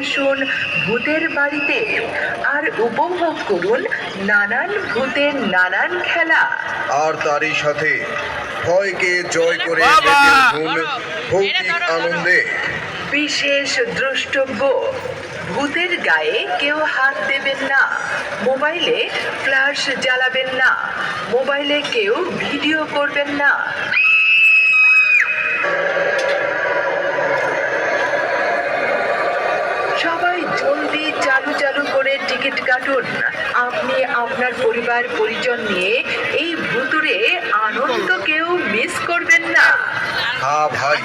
আসুন ভূতের বাড়িতে। আর উপভোগ করুন নানান ভূতের নানান খেলা। আর তারই সাথে ভয়কে জয় করে ভৌতিক আনন্দে। বিশেষ দ্রষ্টব্য ভূতের গায়ে কেউ হাত দেবেন না মোবাইলে ফ্ল্যাশ জ্বালাবেন না মোবাইলে কেউ ভিডিও করবেন না। কাটুন আপনি আপনার পরিবার পরিজন নিয়ে এই ভুতুরে আনন্দ কেউ মিস করবেন না। হ্যাঁ ভাই।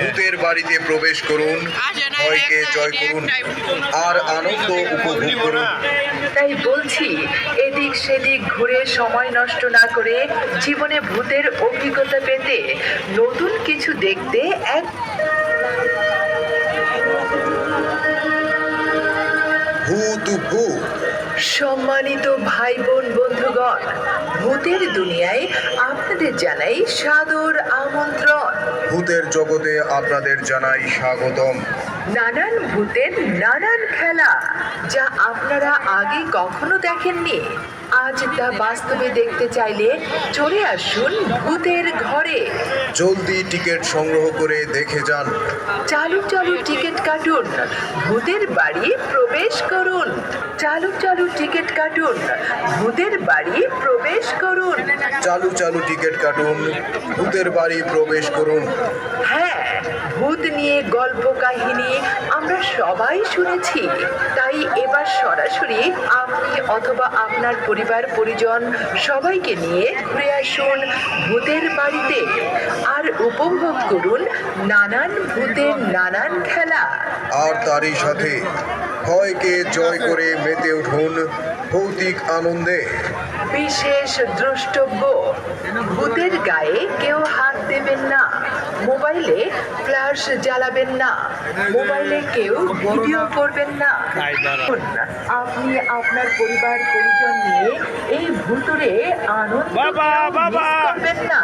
ভূতের বাড়িতে প্রবেশ করুন ভয়কে জয় করুন আর আনন্দ উপভোগ করুন। তাই বলছি এদিক সেদিক ঘুরে সময় নষ্ট না করে জীবনে ভূতের অভিজ্ঞতা পেতে নতুন কিছু দেখতে এক সম্মানিত ভাই বোন বন্ধুগণ ভূতের দুনিয়ায় আপনাদের জানাই সাদর আমন্ত্রণ। ভূতের জগতে আপনাদের জানাই স্বাগতম। নানান ভূতের নানান খেলা যা আপনারা আগে কখনো দেখেননি। আজ তা বাস্তবে দেখতে চাইলে চলে আসুন ভূতের ঘরে। জলদি টিকিট সংগ্রহ করে দেখে যান। চালু চালু টিকিট কাটুন ভূতের বাড়ি প্রবেশ করুন। চালু চালু টিকিট কাটুন ভূতের বাড়ি প্রবেশ করুন। চালু চালু টিকিট কাটুন ভূতের বাড়ি প্রবেশ করুন। হ্যাঁ ভূত নিয়ে গল্প কাহিনী আমরা সবাই শুনেছি। তাই এবার সরাসরি আপনি অথবা আপনার পরিবার পরিজন সবাইকে নিয়ে ঘুরে আসুন ভূতের বাড়িতে আর উপভোগ করুন নানান ভূতের নানান খেলা। আর তারই সাথে ভয়কে জয় করে মেতে উঠুন ভৌতিক আনন্দে। বিশেষ দ্রষ্টব্য ভূতের গায়ে কেউ দেবেন না। মোবাইলে ফ্ল্যাশ জ্বালাবেন না। মোবাইলে কেউ ভিডিও করবেন না। আপনি আপনার পরিবার পরিজন নিয়ে এই ভুতুরে আনন্দ। করবেন না।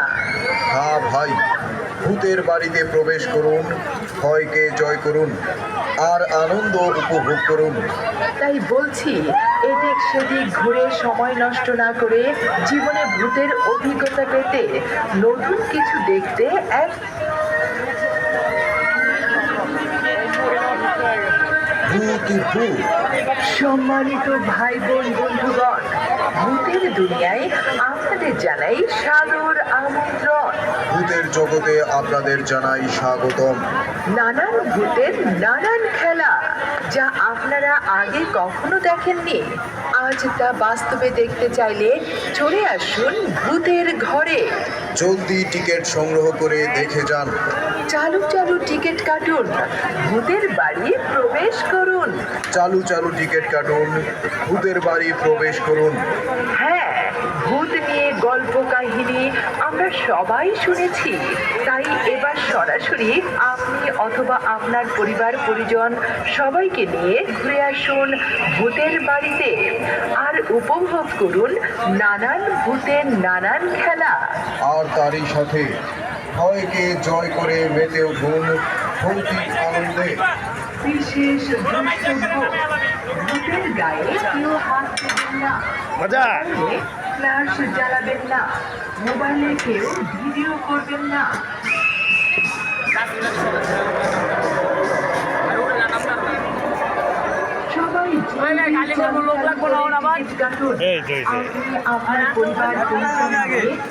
হ্যাঁ ভাই। ভূতের বাড়িতে প্রবেশ করুন ভয়কে জয় করুন আর আনন্দ উপভোগ করুন। তাই বলছি এদিক সেদিক ঘুরে সময় নষ্ট না করে জীবনে ভূতের অভিজ্ঞতা পেতে নতুন কিছু দেখতে এক সম্মানিত ভাই বোন বন্ধুগণ ভূতের দুনিয়ায় আপনাদের জানাই সাদর আমন্ত্রণ। ভূতের জগতে আপনাদের জানাই স্বাগতম। নানান ভূতের নানান খেলা যা আপনারা আগে কখনো দেখেননি। আজ তা বাস্তবে দেখতে চাইলে চলে আসুন ভূতের ঘরে। জলদি টিকিট সংগ্রহ করে দেখে যান। চালু চালু টিকিট কাটুন ভূতের বাড়ি প্রবেশ করুন। চালু চালু টিকিট কাটুন ভূতের বাড়ি প্রবেশ করুন। হ্যাঁ ভূত নিয়ে গল্প কাহিনী আমরা সবাই শুনেছি। তাই এবার সরাসরি আপনি অথবা আপনার পরিবার পরিজন সবাইকে নিয়ে ঘুরে আসুন ভূতের বাড়িতে আর উপভোগ করুন নানান ভূতের নানান খেলা। আর তারই সাথে ভয়কে জয় করে মেতে উঠুন ভৌতিক আনন্দে। বিশেষ ভূতের গায়ে কেউ হাত মজা। ফ্ল্যাশ জ্বালাবেন না। মোবাইলে কেউ ভিডিও করবেন না।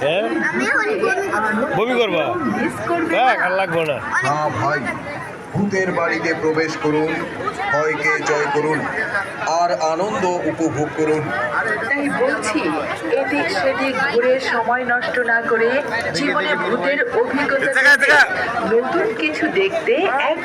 হ্যাঁ? বমি করবা? হ্যাঁ। আর লাগবো না। হ্যাঁ ভাই। ভূতের বাড়িতে প্রবেশ করুন। ভয়কে জয় করুন আর আনন্দ উপভোগ করুন। তাই বলছি এদিক সেদিক ঘুরে সময় নষ্ট না করে জীবনে ভূতের অভিজ্ঞতা নতুন কিছু দেখতে এক